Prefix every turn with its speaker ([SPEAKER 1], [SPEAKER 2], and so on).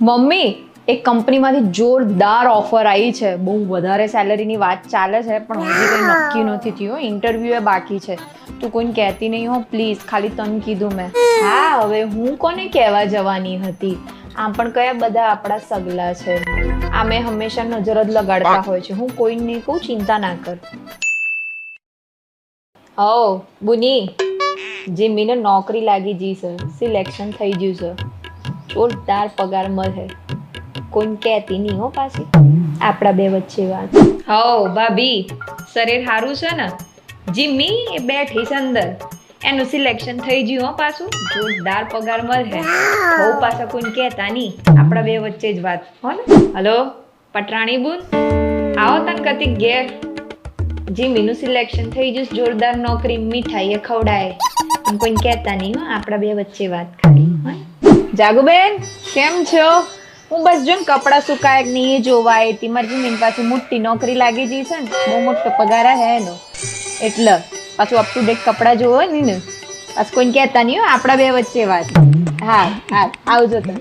[SPEAKER 1] Mummy એક કંપનીમાંથી જોરદાર ઓફર આવી છે. બહુ વધારે સેલરીની વાત ચાલે છે પણ હજી કંઈ નક્કી નથી થયું ઇન્ટરવ્યૂ એ બાકી છે. તું કોઈને કહેતી નહીં હો પ્લીઝ ખાલી તને કીધું મેં. હા હવે હું કોને કહેવા જવાની હતી? આમ પણ કયા બધા આપણા સગલા છે. આમે હંમેશા નજર જ લગાડતા હોય છે. હું કોઈને કહું ચિંતા ના કર. ઓ બુની. જે જીમીને નોકરી લાગી જી છે સિલેક્શન થઈ ગયું છે જોરદાર પગાર મળે. કોઈને કહેતી નહીં હો પાછી. આપણા બે વચ્ચે વાત. હો ભાભી, શરીર સારું છે ને? જીમી એ બેઠી છે અંદર. એનું સિલેક્શન થઈ ગયું હો પાછું. જોરદાર પગાર મળે. બહુ પાછા કોઈને કહેતા નહીં. આપણા બે વચ્ચે જ વાત. હો ને? હલો, પટરાણી બુન? આવો તને કતિક ઘેર. જીમીનું સિલેક્શન થઈ ગયું જોરદાર નોકરી મીઠાઈ એ ખવડાય કોઈ કહેતા નહીં હો, આપણા બે વચ્ચે વાત? જાગુબેન, કેમ છો? હું બસ જો કપડા સુકાય કે નહીં એ જોવા આવી મારી જમીન પાછી મોટી નોકરી લાગી જઈ છે ને. બહુ મોટો પગાર હે એનો. એટલે પાછું અપ ટુ ડેટ કપડાં જોવો ને ને પાછું કોઈને કહેતા નહીં આપણા બે વચ્ચે વાત. હા હા, આવજો તમે.